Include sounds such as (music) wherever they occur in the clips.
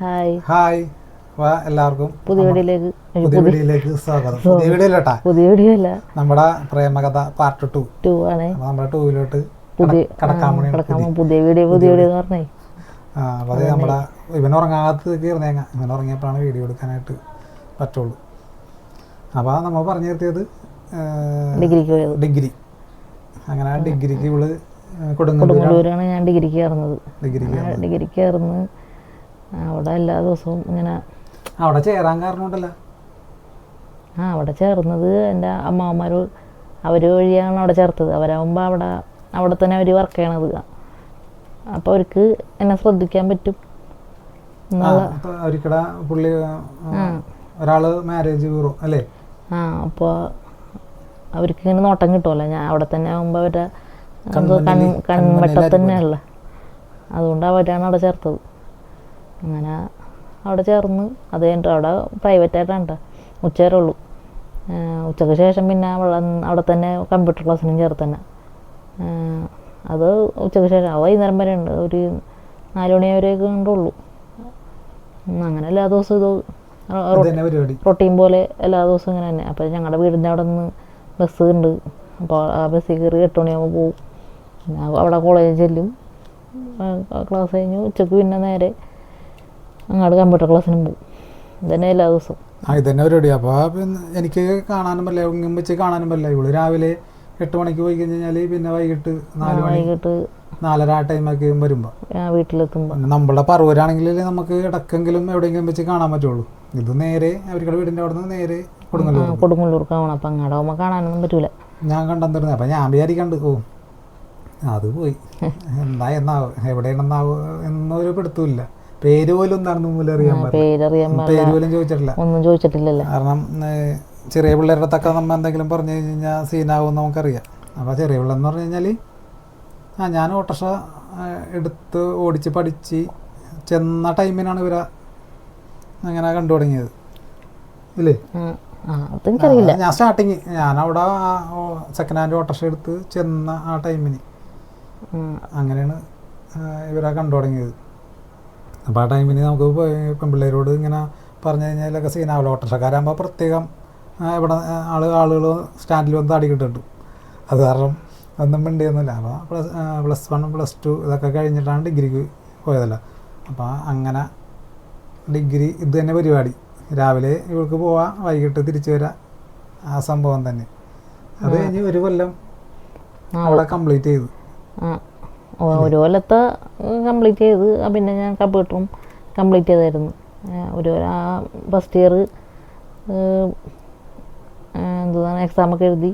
Hi. Hi. എല്ലാവർക്കും പുതിയ വീഡിയോയിലേക്ക് പുതിയ വീഡിയോയിലേക്ക് സ്വാഗതം. പുതിയ വീഡിയോ അല്ലട്ടാ പുതിയ വീഡിയോ അല്ല. നമ്മുടെ പ്രേമകഥ പാർട്ട് ടു ടു ആണ്. നമ്മുടെ ടൂവിലോട്ട് പുതിയ പുതിയ വീഡിയോ പുതിയ വീഡിയോ. എന്ന് പറഞ്ഞേ അത് നമ്മുടെ ഇവൻ ഉറങ്ങാത്ത കയറുന്നേങ്ങ ഇവൻ ഉറങ്ങിയപ്പോഴാണ് വീഡിയോ എടുക്കാനായിട്ട് പറ്റുള്ളൂ. അപ്പോൾ നമ്മൾ പറഞ്ഞു നിർത്തിയത് ഡിഗ്രിക്ക് ഡിഗ്രി. അങ്ങനെ ഡിഗ്രിക്ക് ഇവൾ കൊടുങ്ങല്ലൂരാണ് ഞാൻ ഡിഗ്രിക്ക് കയറുന്നത്. ഡിഗ്രിക്ക് കയറുന്നു അവിടെ എല്ലാ ദിവസവും ഇങ്ങനെ അവിടെ ചേരാൻ കാരണം ഉണ്ടല്ലോ. ആ അവിടെ ചേർന്നത് എന്റെ അമ്മാവന്മാർ അവർ വഴിയാണ് അവിടെ ചേർത്തത്. അവരാകുമ്പോൾ അവിടെ അവിടെ തന്നെ അവർ വർക്ക് ചെയ്യണത്. അപ്പോൾ അവർക്ക് എന്നെ ശ്രദ്ധിക്കാൻ പറ്റും. പുള്ളി ഒരാൾ മാരേജ് ബ്യൂറോ അല്ലേ? ആ അപ്പോൾ അവർക്ക് ഇങ്ങനെ നോട്ടം കിട്ടുമല്ലോ ഞാൻ അവിടെ തന്നെ ആകുമ്പോൾ അവരുടെ കൺവെട്ടം തന്നെയല്ല അതുകൊണ്ട് അവരാണ് അവിടെ ചേർത്തത്. അങ്ങനെ അവിടെ ചേർന്ന് അത് കഴിഞ്ഞിട്ട് അവിടെ പ്രൈവറ്റ് ആയിട്ടാണ് ട്ടോ. ഉച്ച വരെ ഉള്ളൂ ഉച്ചയ്ക്ക് ശേഷം പിന്നെ അവിടെ അവിടെ തന്നെ കമ്പ്യൂട്ടർ ക്ലാസ്സിനും ചേർത്ത് തന്നെ. അത് ഉച്ചയ്ക്ക് ശേഷം വൈകുന്നേരം വരെ ഉണ്ട്. ഒരു നാല് മണി വരെയൊക്കെ ഉണ്ടുള്ളൂ അങ്ങനെ എല്ലാ ദിവസവും ഇത് പ്രോട്ടീൻ റൊട്ടീൻ പോലെ എല്ലാ ദിവസവും ഇങ്ങനെ തന്നെ. അപ്പോൾ ഞങ്ങളുടെ വീടിന്റെ അവിടെ നിന്ന് ബസ് ഉണ്ട് അപ്പോൾ ആ ബസ്സിൽ കയറി എട്ട് മണിയാകുമ്പോൾ പോകും പിന്നെ അവിടെ കോളേജിൽ ചെല്ലും. ക്ലാസ് കഴിഞ്ഞ് ഉച്ചയ്ക്ക് പിന്നെ നേരെ അങ്ങോട്ട് കമ്പ്യൂട്ടർ ക്ലാസ്സിനും പോകും ഇതന്നെ എല്ലാ ദിവസവും. ആ ഇതന്നെ തന്നെ പരിപാടി അപ്പോൾ എനിക്ക് കാണാനും പറ്റില്ല. വെച്ച് കാണാനും പറ്റില്ല. ഇവൾ രാവിലെ എട്ട് മണിക്ക് പോയി കഴിഞ്ഞാൽ പിന്നെ വൈകിട്ട് നാല് വൈകിട്ട് നാലര ആ ടൈമൊക്കെ വരുമ്പോൾ വീട്ടിലെത്തുമ്പോൾ നമ്മളുടെ പറവൂരാണെങ്കിൽ നമുക്ക് ഇടക്കെങ്കിലും എവിടെയെങ്കിലും വെച്ച് കാണാൻ പറ്റുള്ളൂ. ഇത് നേരെ അവരുടെ വീടിന്റെ അവിടെ നിന്ന് നേരെ കൊടുങ്ങല്ലൂർ കൊടുങ്ങല്ലൂർക്ക് ആവണം. അപ്പം അങ്ങോട്ട് കാണാനൊന്നും പറ്റൂല. ഞാൻ കണ്ടെന്നിരുന്നത് അപ്പം ഞാൻ വിചാരിക്കണ്ട് ഓ അത് പോയി. (laughs) എന്താ എന്നാവോ? എവിടെയാണെന്നാവോ എന്നൊരു പിടുത്തമില്ല പേര് പോലും നടന്നു പോലും അറിയാൻ പേരറിയാൻ. പേര് പോലും ചോദിച്ചിട്ടില്ല. ഒന്നും ചോദിച്ചിട്ടില്ലല്ലോ. കാരണം ചെറിയ പിള്ളേരുടെ അടുത്തൊക്കെ നമ്മ എന്തെങ്കിലും പറഞ്ഞു കഴിഞ്ഞ് കഴിഞ്ഞാൽ സീനാവും നമുക്കറിയാം. അപ്പോൾ ചെറിയ പിള്ളേരെന്ന് പറഞ്ഞു കഴിഞ്ഞാൽ ആ ഞാൻ ഓട്ടോറിക്ഷ എടുത്ത് ഓടിച്ച് പഠിച്ച് ചെന്ന ടൈമിനാണ് ഇവരെ അങ്ങനെ കണ്ടു തുടങ്ങിയത്. ഇല്ലേ? അതെനിക്കറിയില്ല. ഞാൻ സ്റ്റാർട്ടിങ് ഞാൻ അവിടെ സെക്കൻഡ് ഹാൻഡ് ഓട്ടോറിക്ഷ എടുത്ത് ചെന്ന ആ ടൈമിന് അങ്ങനെയാണ് ഇവരെ കണ്ടു തുടങ്ങിയത്. അപ്പോൾ ആ ടൈമിന് നമുക്ക് പെൺപിള്ളേരോട് ഇങ്ങനെ പറഞ്ഞു കഴിഞ്ഞാലൊക്കെ സീനാവില്ല ഓട്ടോറിക്ഷക്കാരാകുമ്പോൾ പ്രത്യേകം ഇവിടെ ആൾ ആൾ ആളുകൾ സ്റ്റാൻഡിൽ വന്ന് താടി കിട്ടും അത് കാരണം ഒന്നും മിണ്ടിയൊന്നുമില്ല. അപ്പോൾ plus plus one plus two ഇതൊക്കെ കഴിഞ്ഞിട്ടാണ് ഡിഗ്രിക്ക് പോയതല്ല. അപ്പോൾ അങ്ങനെ ഡിഗ്രി ഇത് തന്നെ പരിപാടി. രാവിലെ ഇവൾക്ക് പോവാം വൈകിട്ട് തിരിച്ചു വരാം. ആ സംഭവം തന്നെ. അത് കഴിഞ്ഞ് ഒരു കൊല്ലം അവിടെ കംപ്ലീറ്റ് ചെയ്തു. ഒരു കൊല്ലത്തെ കംപ്ലീറ്റ് ചെയ്ത് പിന്നെ ഞാൻ കമ്പ്യൂട്ടറും കംപ്ലീറ്റ് ചെയ്തായിരുന്നു. ഒരു ആ ഫസ്റ്റ് ഇയർ എന്താണ് എക്സാമൊക്കെ എഴുതി.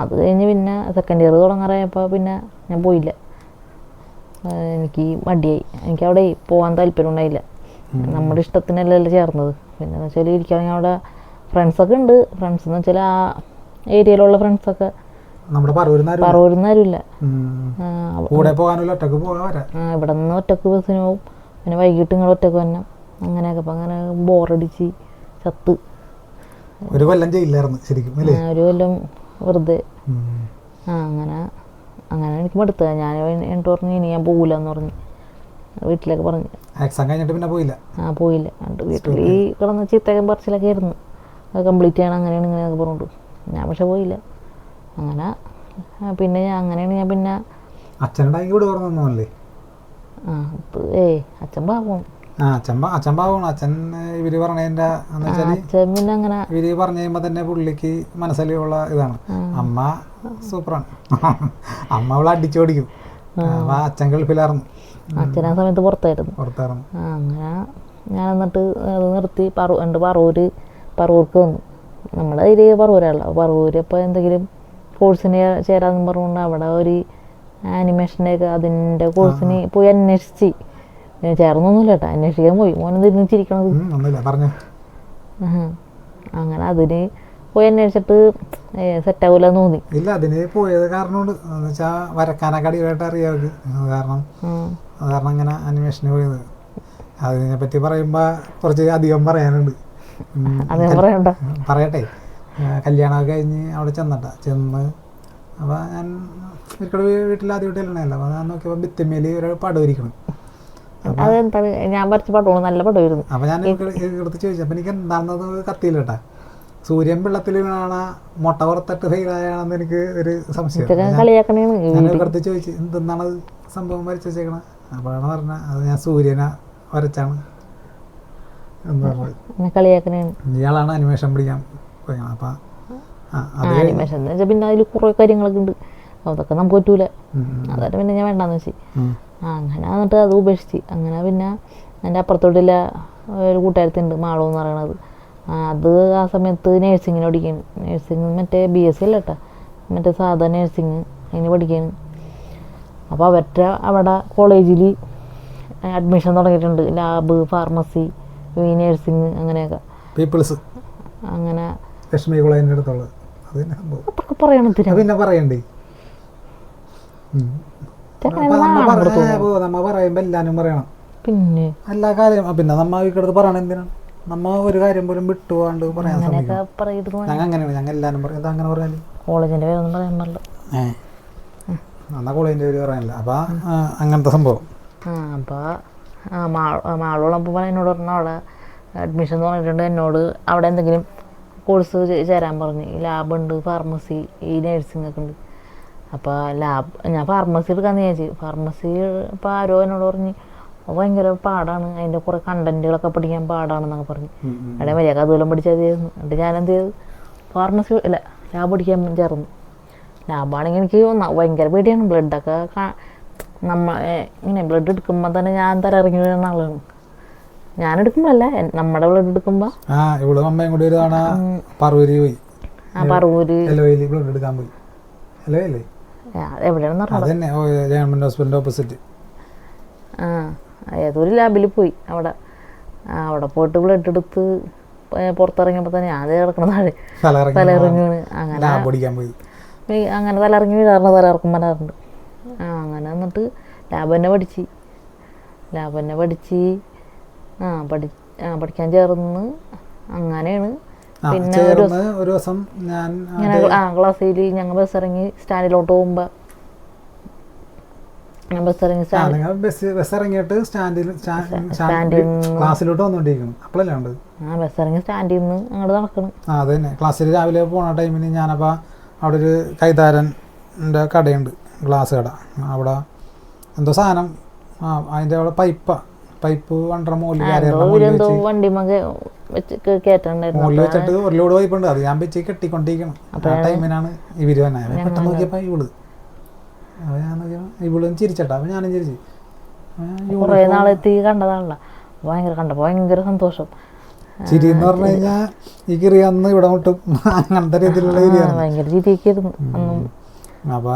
അത് കഴിഞ്ഞ് പിന്നെ സെക്കൻഡ് ഇയർ തുടങ്ങാറായപ്പോൾ പിന്നെ ഞാൻ പോയില്ല. എനിക്ക് മടിയായി. എനിക്ക് അവിടെ പോകാൻ താല്പര്യം ഉണ്ടായില്ല. നമ്മുടെ ഇഷ്ടത്തിനല്ലല്ലോ ചേർന്നത്? പിന്നെ എന്ന് വെച്ചാൽ ഇരിക്കുകയാണെങ്കിൽ അവിടെ ഫ്രണ്ട്സൊക്കെ ഉണ്ട്. ഫ്രണ്ട്സ് എന്ന് വെച്ചാൽ ആ ഏരിയയിലുള്ള ഫ്രണ്ട്സൊക്കെ നമ്മുടെ. ആ, കൂടെ പോകാനുള്ള ഒറ്റയ്ക്ക് പോകാൻ ഇവിടെ നിന്ന് ഒറ്റയ്ക്ക് ബസ്സിന് പോകും പിന്നെ വൈകിട്ട് നിങ്ങൾ ഒറ്റയ്ക്ക് വന്നം അങ്ങനെയൊക്കെ അപ്പം അങ്ങനെ ബോറടിച്ച് ചത്ത്. ഒരു കൊല്ലം ചെയ്യില്ലായിരുന്നു ശരിക്കും ഒരു കൊല്ലം വെറുതെ. ആ അങ്ങനെ അങ്ങനെ എനിക്ക് മടുത്തത് ഞാൻ എന്നിട്ട് പറഞ്ഞു ഇനി ഞാൻ പോകില്ല എന്ന് പറഞ്ഞു. വീട്ടിലേക്ക് പറഞ്ഞു. എക്സാം കഴിഞ്ഞിട്ട് പിന്നെ പോയില്ല? ആ പോയില്ല. എന്നിട്ട് വീട്ടിൽ ഈ കിടന്ന് ചീത്തകം പറച്ചിലൊക്കെ ആയിരുന്നു. അത് കംപ്ലീറ്റ് ചെയ്യണം അങ്ങനെയാണ് ഇങ്ങനെയൊക്കെ പറഞ്ഞിട്ട് ഞാൻ പക്ഷെ പോയില്ല. അങ്ങനെ. പിന്നെ ഞാൻ അങ്ങനെയാണ് ഞാൻ പിന്നെ ഇവിടെ ഓർമ്മൊന്നുമല്ലേ ആ അച്ഛൻ പാവം. അച്ഛൻ പാവമാണ്. ഇവർ പറഞ്ഞതിന്റെ പിന്നെ അങ്ങനെ ഇവർ പറഞ്ഞു കഴിയുമ്പോ തന്നെ പുള്ളിക്ക് മനസ്സിലുള്ള ഇതാണ്. അമ്മ സൂപ്പറാണ്. (laughs) അമ്മ അവളെ അടിച്ചോടിക്കും അപ്പൊ അച്ഛൻ ഗൾഫിലായിരുന്നു. അച്ഛൻ ആ സമയത്ത് പുറത്തായിരുന്നു. പുറത്തായിരുന്നു. അങ്ങനെ ഞാൻ എന്നിട്ട് നിർത്തി. പറൂ എന്റെ പറവൂര് പറവൂർക്ക് വന്നു. നമ്മുടെ ഏരിയ പറവൂരാണല്ലോ. പറവൂര് ഇപ്പോൾ എന്തെങ്കിലും കോഴ്സിന് ചേരാന്ന് പറഞ്ഞുകൊണ്ട് അവിടെ ഒരു ആനിമേഷന്റെയൊക്കെ അതിന്റെ കോഴ്സിന് പോയി അന്വേഷിച്ച്. ചേർന്നൊന്നുമില്ല കേട്ടോ. അന്വേഷിക്കാൻ പോയി. മോനെ പറഞ്ഞു. അങ്ങനെ അതിന് പോയി അന്വേഷിച്ചിട്ട് എന്ന് തോന്നി. ഇല്ല അതിന് പോയത് കാരണമുണ്ട്. എന്ന് വെച്ചാൽ വരക്കാനൊക്കെ അടിപൊളിയായിട്ട് അറിയാം അവർക്ക് കാരണം കാരണം അങ്ങനെ അനിമേഷന് പോയത്. അതിനെ പറ്റി പറയുമ്പോൾ കുറച്ച് അധികം പറയാനുണ്ട്. പറയട്ടെ. കല്യാണമൊക്കെ കഴിഞ്ഞ് അവിടെ ചെന്നട്ട ചെന്ന് അപ്പോൾ ഞാൻ ഒരിക്കലും വീട്ടിൽ ആദ്യമായിട്ട് അല്ലണല്ലോ അപ്പോൾ ഞാൻ നോക്കിയപ്പോൾ ഭിത്തിമേൽ ഒരു പടം ഇരിക്കണം അതെന്താണ് ഞാൻ വരച്ച പടമാണ് നല്ല പടമായിരുന്നു. ഞാൻ എടുത്ത് ചോദിച്ചു അപ്പം എനിക്ക് എന്താണെന്നത് കത്തിയില്ല കേട്ടാ സൂര്യൻ വെള്ളത്തിൽ വീണാണ മുട്ട പുറത്തിട്ട് ഫെയിലായാണെന്ന് എനിക്ക് ഒരു സംശയം. എടുത്ത് ചോദിച്ചു എന്താണ് സംഭവം വരച്ച് വെച്ചേക്കണത് അപ്പോഴാണ് പറഞ്ഞത് അത് ഞാൻ സൂര്യനെ വരച്ചാണ്. എന്ന് പറഞ്ഞത് ഇയാളാണ് അനിമേഷൻ പഠിക്കാൻ പോയത് അപ്പം ആ അത് ആനിമേഷൻ എന്ന് വെച്ചാൽ പിന്നെ അതിൽ കുറേ കാര്യങ്ങളൊക്കെ ഉണ്ട് അതൊക്കെ നമുക്ക് പറ്റൂല. അതായത് പിന്നെ ഞാൻ വേണ്ടാന്ന് വെച്ചു. അങ്ങനെ എന്നിട്ട് അത് ഉപേക്ഷിച്ച്. അങ്ങനെ പിന്നെ എന്റെ അപ്പുറത്തോട്ടുള്ള ഒരു കൂട്ടുകാരത്തിണ്ട് മാളോ എന്ന് പറയണത്. അത് ആ സമയത്ത് നേഴ്സിങ്ങിന് പഠിക്കുന്നു നേഴ്സിംഗ് മറ്റേ ബി എസ് സി അല്ല കേട്ടോ മറ്റേ സാധാ നേഴ്സിങ് അതിന് പഠിക്കാണ്. അപ്പോൾ അവരുടെ അവിടെ കോളേജിൽ അഡ്മിഷൻ തുടങ്ങിയിട്ടുണ്ട്. ലാബ് ഫാർമസി നേഴ്സിങ് അങ്ങനെയൊക്കെ. പീപ്പിൾസ് അങ്ങനെ ലക്ഷ്മി കുളേന്റെ അടുത്തുള്ളത് അത് തന്നെ സംഭവം. പിന്നെ പറയണ്ടേ? നമ്മ പറയണം. പിന്നെ? എല്ലാ കാര്യം പിന്നെ നമ്മ ഇക്കടുത്ത് പറയണം എന്തിനാണ് നമ്മ ഒരു കാര്യം പോലും വിട്ടുപോകാണ്ട് പറയാൻ ഞങ്ങൾ അങ്ങനെയാണ് ഞങ്ങൾ എല്ലാരും പറയും. എന്താ അങ്ങനെ പേരൊന്നും പറയാൻ പാടില്ല ഏ എന്നാ കോളേജിന്റെ പേര് പറയാനില്ല. അപ്പൊ അങ്ങനത്തെ സംഭവം. ആ അപ്പോൾ ആ മാ മാളുള്ളപ്പോൾ എന്നോട് പറഞ്ഞ അവിടെ അഡ്മിഷൻ എന്നോട്. അവിടെ എന്തെങ്കിലും കോഴ്സ് ചേരാൻ പറഞ്ഞു. ലാബ് ഉണ്ട് ഫാർമസി ഈ നേഴ്സിംഗ് ഒക്കെ ഉണ്ട്. അപ്പോൾ ലാബ് ഞാൻ ഫാർമസി എടുക്കാമെന്ന് വിചാരിച്ചു. ഫാർമസി ഇപ്പോൾ ആരോ എന്നോട് പറഞ്ഞ് ഭയങ്കര പാടാണ്. അതിന്റെ കുറേ കണ്ടന്റുകളൊക്കെ പഠിക്കാൻ പാടാണെന്നൊക്കെ പറഞ്ഞു. അവിടെ മര്യാദ ദൂരം പഠിച്ചാൽ മതിയായിരുന്നു. എന്നിട്ട് ഞാൻ എന്ത് ചെയ്തു? ഫാർമസി അല്ല ലാബ് പഠിക്കാൻ ചേർന്നു. ലാബാണെങ്കിൽ എനിക്ക് ഭയങ്കര പേടിയാണ്. ബ്ലഡൊക്കെ നമ്മ ഇങ്ങനെ ബ്ലഡ് എടുക്കുമ്പോൾ തന്നെ ഞാൻ തല ഇറങ്ങി വീഴുന്ന ആളാണ്. ഞാൻ എടുക്കുമ്പോഴല്ല നമ്മുടെ ബ്ലഡ് എടുക്കുമ്പോ. ആ ഇവൾ അമ്മയും കൂടി ഒരു തവണ പറവൂരി പോയി. ആ പറവൂര്. ബ്ലഡ് എടുക്കാൻ പോയി. എലോ അല്ലേ ആ, എവിടെയാണെന്ന് അത് പറഞ്ഞത് തന്നെ ഗവൺമെന്റ് ഹോസ്പിറ്റലിന്റെ ഓപ്പോസിറ്റ്. ആ ഏതൊരു ലാബിൽ പോയി അവിടെ. അവിടെ പോയിട്ട് ബ്ലഡ് എടുത്ത് പുറത്തിറങ്ങിയപ്പോൾ തന്നെ ഞാൻ കിടക്കണ താഴെ. തലയിറങ്ങി വീണ്. അങ്ങനെ അങ്ങനെ തലയിറങ്ങി വീഴാറുണ്ട് തലയിറക്കം വരാറുണ്ട്. ആ അങ്ങനെ എന്നിട്ട് ലാബ് തന്നെ പഠിച്ച്. ലാബ് തന്നെ പഠിച്ച്. ആ പഠി ആ പഠിക്കാൻ ചേർന്ന് അങ്ങനെയാണ്. പിന്നെ ഒരു ദിവസം ഞാൻ ആ ക്ലാസ്സിൽ ഞങ്ങൾ ബസ് ഇറങ്ങി സ്റ്റാൻഡിലോട്ട് പോകുമ്പോൾ ബസ് ഇറങ്ങിയിട്ട് സ്റ്റാൻഡിൽ ക്ലാസ്സിലോട്ട് വന്നുകൊണ്ടിരിക്കണം അപ്പോഴല്ലേ ഉണ്ട് ആ ബസ് ഇറങ്ങി സ്റ്റാൻഡിൽ നിന്ന് അങ്ങോട്ട് നടക്കണം. ആ അത് തന്നെ. ക്ലാസ്സിൽ രാവിലെ പോണ ടൈമിന് ഞാനപ്പോൾ അവിടെ ഒരു കൈതാരന്റെ കടയുണ്ട് ഗ്ലാസ് കട. അവിടെ എന്തോ സാധനം ആ അതിന്റെ അവിടെ പൈപ്പ. പൈപ്പ് വണ്ടറ മക വെച്ച്. വെച്ചിട്ട് ഒരു ലോഡ് പൈപ്പുണ്ട് അത് ഞാൻ വെച്ച് കെട്ടിക്കൊണ്ടിരിക്കണം. ആ ടൈമിനാണ് ഇവർ തന്നെ പെട്ടെന്ന് നോക്കിയപ്പോ ഇവൾ. അപ്പോൾ ഞാൻ നോക്കിയപ്പോൾ ഇവളും ചിരിച്ചട്ടാ. അപ്പൊ ഞാനും ചിരിച്ചു. അപ്പൊ നാളെ തീ കുറേ കണ്ടതാണല്ലോ. ഭയങ്കര കണ്ടപ്പോ ഭയങ്കര സന്തോഷം. ചിരി എന്ന് പറഞ്ഞു കഴിഞ്ഞാൽ ഈ കിറി അന്ന് ഇവിടെ മുട്ടും. (laughs) അങ്ങനത്തെ രീതിയിലുള്ള ഭയങ്കര ചിരിയൊക്കെയായിരുന്നു അന്നും. അപ്പൊ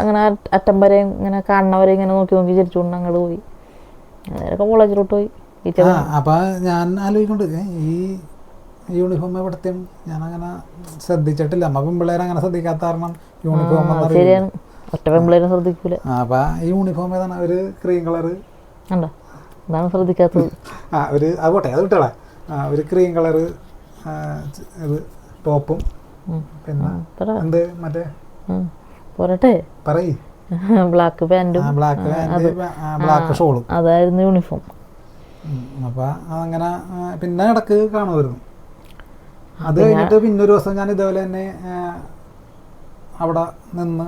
അങ്ങനെ അറ്റം വരെ ഇങ്ങനെ കാണുന്നവരെ ഇങ്ങനെ നോക്കി നോക്കി ചിരിച്ചുകൊണ്ട് അങ്ങോട്ട് പോയി. നേരൊക്കെ കോളേജിലോട്ട് പോയി. ആ അപ്പൊ ഞാൻ ആലോചിക്കൊണ്ട് ഈ യൂണിഫോം എവിടത്തെയും ഞാൻ അങ്ങനെ ശ്രദ്ധിച്ചിട്ടില്ല. നമ്മ പെൺപിള്ളേരെ അങ്ങനെ ശ്രദ്ധിക്കാത്ത കാരണം യൂണിഫോം ശരിയാണ്. ഒറ്റ പെൺപിള്ളേരും ശ്രദ്ധിക്കൂല. അപ്പൊ ഈ യൂണിഫോം ഏതാണ്? ഒരു ക്രീം കളർ അതാണ് ശ്രദ്ധിക്കാത്തത്. ആ ഒരു അത് പോട്ടെ അത് ഒരു ക്രീം കളർ ഇത് ടോപ്പും പിന്നെ എന്ത്? മറ്റേ. പോരട്ടെ. പറയ്. ബ്ലാക്ക് പാന്റും ബ്ലാക്ക് ബ്ലാക്ക് ഷോളും അതായിരുന്നു യൂണിഫോം അപ്പൊ അതങ്ങനെ പിന്നെ ഇടയ്ക്ക് കാണുമായിരുന്നു. അത് കഴിഞ്ഞിട്ട് പിന്നെ ഒരു ദിവസം ഞാൻ ഇതേപോലെ തന്നെ അവിടെ നിന്ന്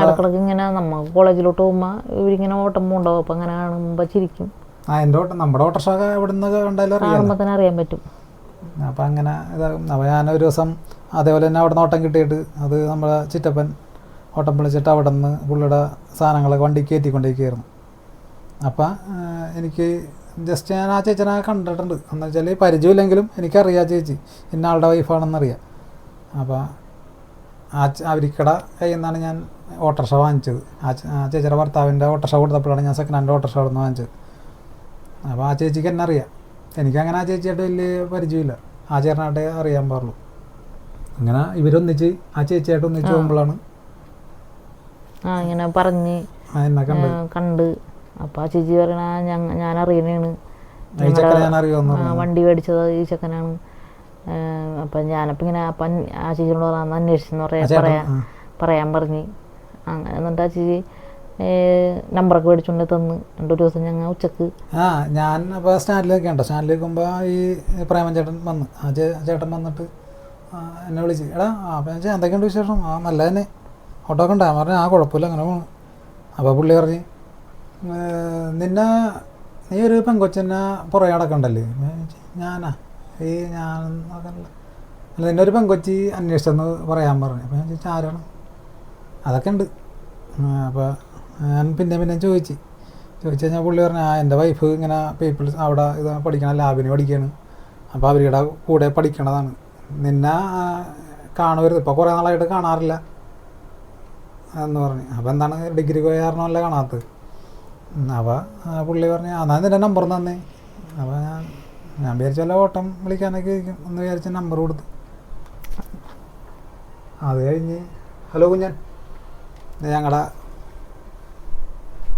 ഇടക്കിടക്ക് ഇങ്ങനെ നമ്മ കോളേജിലോട്ട് പോകുമ്പോൾ ഇവരിങ്ങനെ ഓട്ടം ഉണ്ടാവും അപ്പം അങ്ങനെ കാണുമ്പോൾ ചിരിക്കും. ആ എന്റെ ഓട്ടം നമ്മുടെ ഓട്ടർഷൊക്കെ എവിടെ നിന്ന് കണ്ടാലും കാണുമ്പോൾ തന്നെ അറിയാൻ പറ്റും. അപ്പം അങ്ങനെ ഇതാകും അപ്പോൾ ഞാൻ ഒരു ദിവസം അതേപോലെ തന്നെ അവിടെ നിന്ന് ഓട്ടം കിട്ടിയിട്ട് അത് നമ്മുടെ ചിറ്റപ്പൻ ഓട്ടം വിളിച്ചിട്ട് അവിടെ നിന്ന് പുള്ളിയുടെ സാധനങ്ങളൊക്കെ വണ്ടി കയറ്റിക്കൊണ്ടിരിക്കുകയായിരുന്നു. അപ്പം എനിക്ക് ജസ്റ്റ് ഞാൻ ആ ചേച്ചനെ കണ്ടിട്ടുണ്ട്. എന്ന് വെച്ചാൽ പരിചയമില്ലെങ്കിലും എനിക്കറിയാം ചേച്ചി. ഇന്ന ആളുടെ വൈഫാണെന്നറിയാം അപ്പോൾ ആ അവരിക്കട കയ്യിൽ നിന്നാണ് ഞാൻ ഓട്ടോറിക്ഷ വാങ്ങിച്ചത്. ആ ചേച്ചിയുടെ ഭർത്താവിന്റെ ഓട്ടോറിക്ഷ കൊടുത്തപ്പോഴാണ് ഞാൻ സെക്കൻഡ് ഹാൻഡ് ഓട്ടോറിക്ഷ അവിടെ നിന്ന് വാങ്ങിച്ചത്. അപ്പോൾ ആ ചേച്ചിക്ക് എന്നെ അറിയാം. എനിക്കങ്ങനെ ആ ചേച്ചിയായിട്ട് വലിയ പരിചയമില്ല. ആ ചേട്ടനായിട്ടേ അറിയാൻ പാടുള്ളൂ. അങ്ങനെ ഇവരൊന്നിച്ച് ആ ചേച്ചിയായിട്ട് ഒന്നിച്ച് പോകുമ്പോഴാണ് ആ ഇങ്ങനെ പറഞ്ഞ് കണ്ട്. അപ്പൊ ആ ചേച്ചി പറയണ "ഞങ്ങ- ഞാൻ അറിയണേണ്. വണ്ടി മേടിച്ചത് ഈ ചെക്കനാണ്. അപ്പം ഞാനപ്പോൾ ഇങ്ങനെ അപ്പം ആ ചേച്ചിയോട് പറഞ്ഞ അന്വേഷിച്ചെന്ന് പറയാ പറയാൻ പറയാൻ പറഞ്ഞ്. അങ്ങനെ എന്നിട്ട് ആ ചേച്ചി നമ്പറൊക്കെ മേടിച്ചുകൊണ്ട് തന്ന്. രണ്ടു ദിവസം ഞങ്ങൾ ഉച്ചയ്ക്ക്. ആ ഞാൻ അപ്പോൾ സ്റ്റാൻഡിലൊക്കെ ഉണ്ടോ. സ്റ്റാൻഡിൽ നിൽക്കുമ്പോൾ ഈ പ്രേമൻ ചേട്ടൻ വന്ന്. ആ ചേട്ടൻ വന്നിട്ട് എന്നെ വിളിച്ച്. എടാ അപ്പം എന്തൊക്കെയുണ്ട് വിശേഷം? ആ നല്ല തന്നെ ഓട്ടോ ഒക്കെ പറഞ്ഞു ആ കുഴപ്പമില്ല അങ്ങനെ പോകണം അപ്പോൾ പുള്ളി പറഞ്ഞ് നിന്നെ നീ ഒരു പെങ്കൊച്ചെന്നെ പുറകെ അടക്കണ്ടല്ലേ? ഞാനാ? ഈ ഞാൻ അല്ല നിന്നെ ഒരു പെങ്കൊച്ചി അന്വേഷിച്ചെന്ന് പറയാൻ പറഞ്ഞു. അപ്പോൾ ഞാൻ ചോദിച്ചാൽ ആരാണ്? അതൊക്കെ ഉണ്ട്. അപ്പോൾ ഞാൻ പിന്നെ പിന്നെ ചോദിച്ചു. ചോദിച്ചു കഴിഞ്ഞാൽ പുള്ളി പറഞ്ഞു ആ എന്റെ വൈഫ് ഇങ്ങനെ പീപ്പിൾസ് അവിടെ ഇത് പഠിക്കണ ലാബിന് പഠിക്കുകയാണ് അപ്പോൾ അവരുടെ കൂടെ പഠിക്കണതാണ്. നിന്നെ കാണുവരുത്. ഇപ്പോൾ കുറേ നാളായിട്ട് കാണാറില്ല. എന്ന് പറഞ്ഞു. അപ്പോൾ എന്താണ് ഡിഗ്രി പോയ കാരണമല്ല കാണാത്തത്. അപ്പോൾ പുള്ളി പറഞ്ഞു ആ എന്നാൽ നിന്റെ നമ്പർ തന്നേ. അപ്പോൾ ഞാൻ ഞാൻ വിചാരിച്ച വല്ല ഓട്ടം വിളിക്കാനൊക്കെ ഇരിക്കും എന്ന് വിചാരിച്ച നമ്പർ കൊടുത്തു. അത് കഴിഞ്ഞ് ഹലോ കുഞ്ഞൻ. ഞങ്ങളുടെ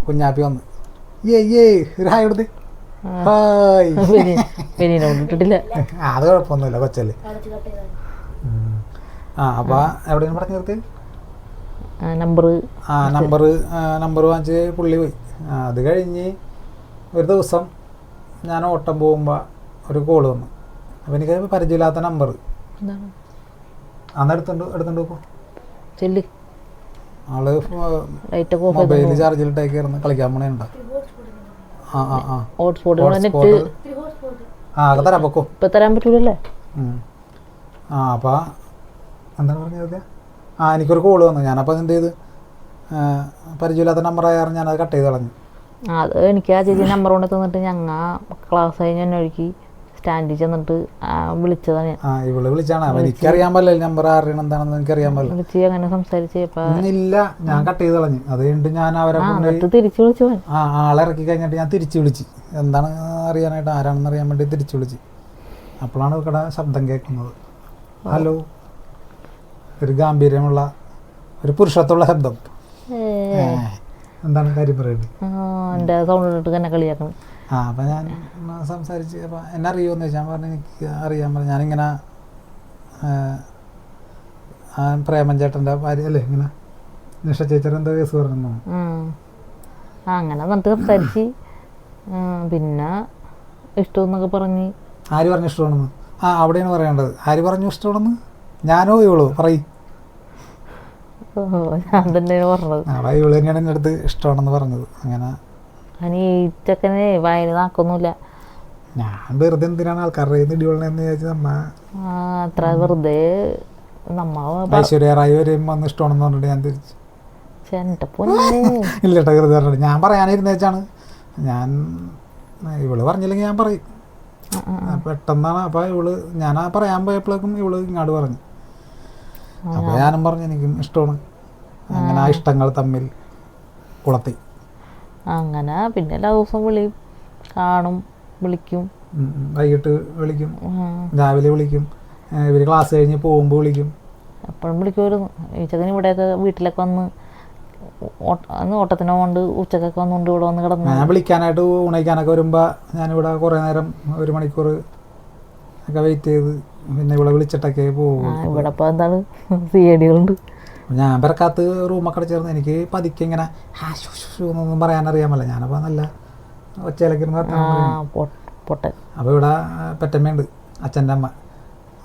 കുഞ്ഞാപ്പി വന്ന്. ഏ ഏ ഒരു ഹായ് (laughs) ആ, അത് കുഴപ്പമൊന്നുമില്ല കൊച്ചല്ലേ. ആ അപ്പോൾ എവിടെയാണ് പറഞ്ഞു നിർത്തി നമ്പർ ആ നമ്പർ നമ്പർ വാങ്ങിച്ച് പുള്ളി പോയി. അത് കഴിഞ്ഞ് ഒരു ദിവസം ഞാൻ ഓട്ടം പോകുമ്പോൾ ഒരു കോൾ വന്നു. അപ്പോൾ എനിക്ക് പരിചയമില്ലാത്ത നമ്പർ അന്ന് എടുത്തുണ്ട് എടുത്തുണ്ട് ചെല്ലി. ആൾ മൊബൈൽ ചാർജിലിട്ടേക്ക് ഇരുന്ന് കളിക്കാൻ പോണേണ്ട? ആ ആ ആ. ആ അത് തരാം പൊക്കോ. ഇപ്പൊ തരാൻ പറ്റൂലല്ലേ? ആ അപ്പോൾ എന്താണ് പറഞ്ഞത്? ആ എനിക്കൊരു കോൾ വന്നു. ഞാനപ്പോൾ എന്ത് ചെയ്ത്? പരിചയമില്ലാത്ത നമ്പർ ആയാലും ഞാനത് കട്ട് ചെയ്ത് കളഞ്ഞു. അത് എനിക്ക് ആ ചേച്ചി നമ്പർ കൊണ്ട് തന്നിട്ട് ഞങ്ങൾ ക്ലാസ് കഴിഞ്ഞ് എന്നെ ഒഴുക്കി സ്റ്റാൻഡിൽ ചെന്നിട്ട് വിളിച്ചതാണ് ആ ഇവൾ വിളിച്ചാണ്. എനിക്കറിയാൻ പറ്റില്ല നമ്പർ അറിയണം എന്താണെന്ന് എനിക്കറിയാൻ പറ്റില്ല. വിളിച്ച് അങ്ങനെ സംസാരിച്ച് ഇല്ല ഞാൻ കട്ട് ചെയ്ത് കളഞ്ഞു. അത് കഴിഞ്ഞിട്ട് ഞാൻ അവരെ തിരിച്ചു വിളിച്ചു ആ ആളെ ഇറക്കി കഴിഞ്ഞിട്ട് ഞാൻ തിരിച്ചു വിളിച്ചു. എന്താണ് അറിയാനായിട്ട് ആരാണെന്ന് അറിയാൻ വേണ്ടി തിരിച്ച് വിളിച്ച്. അപ്പോഴാണ് ഇവിടെ ശബ്ദം കേൾക്കുന്നത്. ഹലോ. ഒരു ഗാംഭീര്യമുള്ള ഒരു പുരുഷത്വമുള്ള ശബ്ദം. എന്താണ് കാര്യം പറയുന്നത്? എന്റെ കളിയാക്കണം. ആ അപ്പം ഞാൻ സംസാരിച്ച് അപ്പം എന്നെ അറിയുമെന്ന് ചോദിച്ചാൽ പറഞ്ഞു എനിക്ക് അറിയാൻ പറഞ്ഞു. ഞാനിങ്ങനെ പ്രേമൻ ചേട്ടന്റെ ഭാര്യ അല്ലേ ഇങ്ങനെ നിഷ ചേച്ചർ എന്താ കേസ് പറഞ്ഞു അങ്ങനെ വന്നിട്ട് സംസാരിച്ച്. പിന്നെ ഇഷ്ടമെന്നൊക്കെ പറഞ്ഞ്. ആര് പറഞ്ഞു ഇഷ്ടമാണെന്ന്? ആ അവിടെയാണ് പറയേണ്ടത്. ആര് പറഞ്ഞു ഇഷ്ടമാണെന്ന്? ഞാനോ ഇവളോ? പറയും. ഞാൻ തന്നെയാണ് പറഞ്ഞത് ആ ഇവൾ തന്നെയാണ് എന്റെ അടുത്ത് ഇഷ്ടമാണെന്ന് പറഞ്ഞത്. അങ്ങനെ അതിന് ഈ ചെക്കനെ വായന നാക്കൊന്നുമില്ല. ഞാൻ വെറുതെ എന്തിനാണ് ആൾക്കാരുടെ കയ്യിൽ നിന്ന് ഇടികൊള്ളണെന്ന് വിചാരിച്ചു നമ്മ ആ, അത്ര വെറുതെ നമ്മ പ- ഐശ്വര്യ റായി വരെയും വന്ന് ഇഷ്ടമാണെന്ന് പറഞ്ഞിട്ട് ഞാൻ തിരിച്ചു പൊന്നേ. (laughs) വെറുതെ പറഞ്ഞിട്ട്. ഞാൻ പറയാനിരുന്ന വെച്ചാണ് ഞാൻ ഇവൾ പറഞ്ഞില്ലെങ്കിൽ ഞാൻ പറയും. ആ, പെട്ടെന്നാണ്. അപ്പോൾ ഇവൾ ഞാൻ ആ പറയാൻ പോയപ്പോഴേക്കും ഇവൾ ഇങ്ങോട്ട് പറഞ്ഞു. അപ്പോൾ ഞാനും പറഞ്ഞു എനിക്കും ഇഷ്ടമാണ്. അങ്ങനെ ആ ഇഷ്ടങ്ങൾ തമ്മിൽ കുളത്തി അങ്ങനെ പിന്നെ എല്ലാ ദിവസവും വിളി കാണും വിളിക്കും. വൈകിട്ട് വിളിക്കും. രാവിലെ വിളിക്കും. ഇവർ ക്ലാസ് കഴിഞ്ഞ് പോകുമ്പോൾ വിളിക്കും. എപ്പോഴും വിളിക്കുമായിരുന്നു ഈ ചെക്കൻ ഇവിടെയൊക്കെ വീട്ടിലൊക്കെ വന്ന് ഓട്ടത്തിനെ അന്ന് ഓട്ടത്തിന് കൊണ്ട് ഉച്ചക്കൊക്കെ വന്നുകൊണ്ട് ഇവിടെ വന്ന് കിടന്നു ഞാൻ വിളിക്കാനായിട്ട് ഉണയിക്കാനൊക്കെ വരുമ്പോൾ ഞാനിവിടെ കുറേ നേരം ഒരു മണിക്കൂർ ഒക്കെ വെയിറ്റ് ചെയ്ത് പിന്നെ ഇവിടെ വിളിച്ചിട്ടൊക്കെ പോകും ഇവിടെ എന്താണ്? സി ഐ ഡികളുണ്ട്. ഞാൻ പെരക്കാത്ത് റൂമൊക്കെ ചേർന്ന് എനിക്ക് പതുക്കെ ഇങ്ങനെ ഹാ എന്നൊന്നും പറയാൻ അറിയാമല്ലോ. ഞാനപ്പോൾ നല്ല ഒച്ചയിലൊക്കെ ഇരുന്ന് ആ വർത്തമാനം പറയും. പൊ- പൊട്ടൻ. അപ്പോൾ ഇവിടെ പെറ്റമ്മയുണ്ട് അച്ഛന്റെ അമ്മ.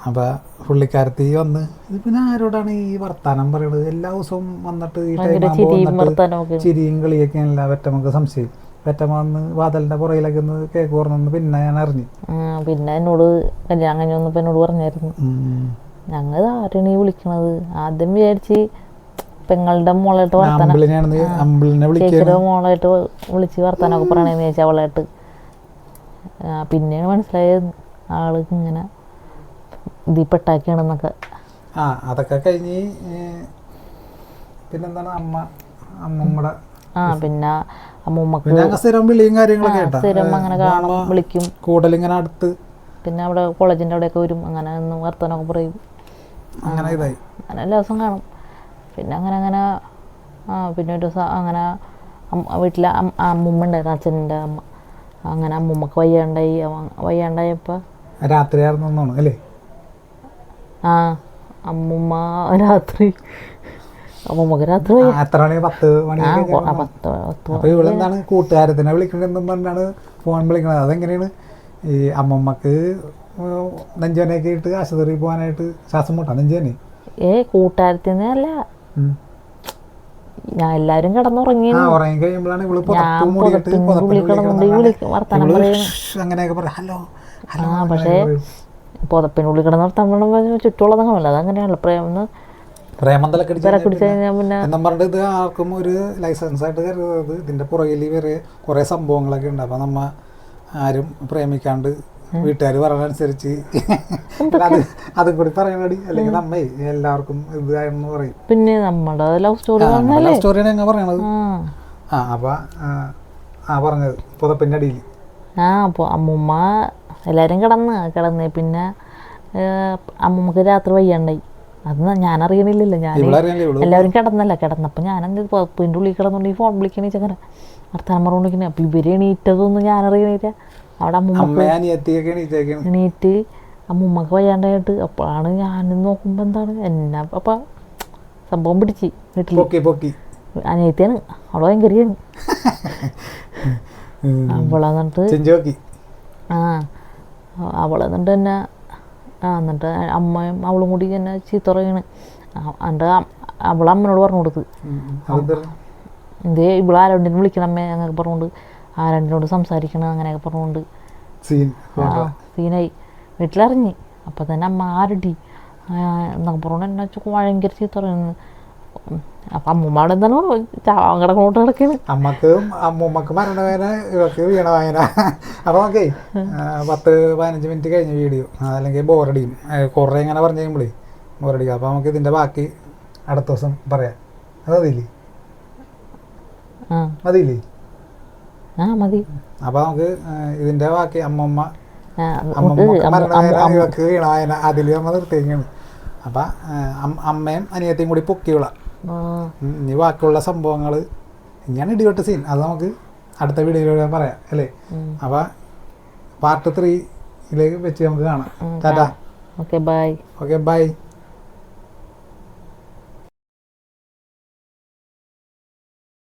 അപ്പോൾ പുള്ളിക്കാരത്തി വന്ന് ഇത് പിന്നെ ആരോടാണ് ഈ വർത്താനം പറയുന്നത് എല്ലാ ദിവസവും വന്നിട്ട് ഈ ടൈം ഭയങ്കര ആകുമ്പോൾ ചിരിയും കളിയൊക്കെ വർത്താനമൊക്കെ ചിരിയും കളിയൊക്കെയല്ല പെറ്റമ്മക്ക് സംശയം. പെറ്റമ്മ വാതലിന്റെ പുറകിലൊക്കെ ഒന്ന് കേക്ക് പറഞ്ഞെന്ന് പിന്നെ ഞാൻ അറിഞ്ഞു. പിന്നെ എന്നോട് കല്യാണം കഴിഞ്ഞ് വന്നപ്പോൾ എന്നോട് പറഞ്ഞായിരുന്നു. ഞങ്ങൾ ആരാണ് ഈ വിളിക്കണത്? ആദ്യം വിചാരിച്ച് പെങ്ങളുടെ മോളായിട്ട് വർത്താനം ചേച്ചിയുടെ മോളായിട്ട് വിളിച്ച് വർത്താനമൊക്കെ പറയണേന്ന് ചോദിച്ചാൽ അവളായിട്ട് പിന്നെയാണ് മനസ്സിലായത് ആൾ ഇങ്ങനെ ഇതിൽ പെട്ടാക്കിയാണെന്നൊക്കെ. ആ അതൊക്കെ കഴിഞ്ഞ് പിന്നെന്താണ്? അമ്മ അമ്മമ്മടെ ആ പിന്നെ അമ്മൂമ്മക്ക് പിന്നെ അങ്ങ് സ്ഥിരം വിളിയും കാര്യങ്ങളൊക്കെ സ്ഥിരം അങ്ങനെ കാണും വിളിക്കും. അടുത്ത്. പിന്നെ അവിടെ കോളേജിന്റെ അവിടെയൊക്കെ വരും അങ്ങനെ ഒന്ന് വർത്തമാനമൊക്കെ പറയും. അങ്ങനെ ഇതായി. അങ്ങനെ എല്ലാ ദിവസവും കാണും. പിന്നെ അങ്ങനെ അങ്ങനെ ആ പിന്നെ ഒരു ദിവസം അങ്ങനെ വീട്ടിലെ അമ്മൂമ്മ ഉണ്ടായിരുന്നു അച്ഛന്റെ അമ്മ. അങ്ങനെ അമ്മൂമ്മക്ക് വയ്യാണ്ടായി. അവ- വയ്യാണ്ടായപ്പോൾ രാത്രിയായിരുന്നു തോന്നുന്നു അല്ലേ? ആ അമ്മൂമ്മ രാത്രി രാത്രി എത്ര മണി? പത്ത് മണി അപ്പൊ ഇവളെന്താണ് കൂട്ടുകാരത്തിനെ വിളിക്കണെന്നും പറഞ്ഞാണ് ഫോൺ വിളിക്കണത്. അതെങ്ങനെയാണ്? ഈ അമ്മമ്മക്ക് നെഞ്ചനൊക്കെ ഇട്ട് ആശുപത്രി പോകാനായിട്ട് ശ്വാസം മുട്ടാ നെഞ്ചോനെ? ഏ കൂട്ടുകാരത്തിനല്ല അല്ല. ഞാൻ എല്ലാരും കിടന്നുറങ്ങി. ഉറങ്ങി കഴിയുമ്പോഴാണ് ഇവൾ അങ്ങനെയൊക്കെ പറയാം. ഹലോ ഹലോ പക്ഷേ പുതപ്പിനുള്ളിൽ കിടന്ന് ചുറ്റുള്ളത് കാണുമല്ലോ അതങ്ങനെയാണല്ലോ. പ്രേമെന്ന് ഇത് ആർക്കും ഒരു ലൈസൻസ് ആയിട്ട് കരുതരുത് ഇതിന്റെ പുറകിൽ വേറെ കുറെ സംഭവങ്ങളൊക്കെ ഉണ്ട്. അപ്പൊ നമ്മ ആരും പ്രേമിക്കാണ്ട് വീട്ടുകാർ പറയണനുസരിച്ച് അത് അതും കൂടി പറയണടി. അല്ലെങ്കിൽ നമ്മേ എല്ലാവർക്കും ഇതായെന്ന് പറയും. പിന്നെ നമ്മുടെ ലവ് സ്റ്റോറി ലവ് സ്റ്റോറിയാണ് ഞങ്ങൾ പറയണത്. ആ. അപ്പൊ ആ പറഞ്ഞത് പുതപ്പിന്റെ അടിയിൽ ആ അപ്പോൾ അമ്മൂമ്മ എല്ലാരും കിടന്ന് കിടന്ന് പിന്നെ അമ്മൂമ്മക്ക് രാത്രി വയ്യാണ്ടായി. അത് ഞാൻ അറിയണില്ലല്ലോ ഞാൻ എല്ലാവരും കിടന്നല്ല. കിടന്നപ്പോൾ ഞാൻ എന്ത് പുതപ്പിന്റെ ഉള്ളിൽ ഈ ഫോൺ വിളിക്കണേ ചങ്ങനെ വർത്താനം വിളിക്കണേ. അപ്പം ഇവർ എണീറ്റതൊന്നും ഞാൻ അറിയണില്ല അവിടെ അമ്മൂമ്മ അമ്മ അനിയത്തിയൊക്കെ എണീറ്റേക്കാണ്. എണീറ്റ് അമ്മൂമ്മക്ക് വയ്യാണ്ടായിട്ട് അപ്പോഴാണ് ഞാൻ നോക്കുമ്പോൾ എന്താണ്? എന്നാ അപ്പം സംഭവം പിടിച്ച് വീട്ടിൽ അനിയത്തിയാണ്. അവളെ ഭയങ്കരിയാണ്. അവളെന്നിട്ട് ആ അവളെന്നിട്ട് എന്നാ ആ എന്നിട്ട് അമ്മയും അവളും കൂടി എന്നെ ചീത്ത പറയണ്. എന്നിട്ട് അവളെ അമ്മനോട് പറഞ്ഞു കൊടുത്ത്. ഇതേ ഇവിടെ ആരോണ്ടിനെ വിളിക്കണം അമ്മേ അങ്ങനെയൊക്കെ പറഞ്ഞുകൊണ്ട് ആരോണ്ടിനോട് സംസാരിക്കണം അങ്ങനെയൊക്കെ പറഞ്ഞുകൊണ്ട്. സീനായി. വീട്ടിലിറങ്ങി. അപ്പം തന്നെ അമ്മ ആരടി? എന്നൊക്കെ പറഞ്ഞുകൊണ്ട് എന്നെ വെച്ചാൽ ഭയങ്കര ചീത്ത അപ്പം അമ്മൂമ്മ അവിടെ എന്താണ് ചാവാൻ കിടക്കണോട്ട് കിടക്കാണ് അമ്മയ്ക്ക് അമ്മൂമ്മക്ക് മരണവേന ഇവക്ക് വീണവായന അപ്പൊ നമുക്ക് പത്ത് പതിനഞ്ച് മിനിറ്റ് കഴിഞ്ഞ വീഡിയോ. അല്ലെങ്കിൽ ബോറടിയും കുറേ ഇങ്ങനെ പറഞ്ഞു കഴിയുമ്പോഴേ ബോറടിക്കും. അപ്പൊ നമുക്ക് ഇതിന്റെ ബാക്കി അടുത്ത ദിവസം പറയാം. അതില്ലേ മതിയില്ലേ? ആ. മതി. അപ്പൊ നമുക്ക് ഇതിന്റെ ബാക്കി അമ്മമ്മ അമ്മമ്മക്ക് അമ്മ- ഇവക്ക് വീണവായന അതിൽ നമ്മൾ നിർത്തിയിരിക്കുകയാണ്. അപ്പൊ അമ്മയും അനിയത്തിയും കൂടി പൊക്കിയുള്ള ഇനി ബാക്കിയുള്ള സംഭവങ്ങൾ ഇങ്ങനെ ഇടിവെട്ട് സീൻ അത് നമുക്ക് അടുത്ത വീഡിയോയിലൂടെ പറയാം അല്ലേ? അവ അപ്പൊ പാർട്ട് ത്രീയിലേക്ക് വെച്ച് നമുക്ക് കാണാം. Tata. Okay bye okay bye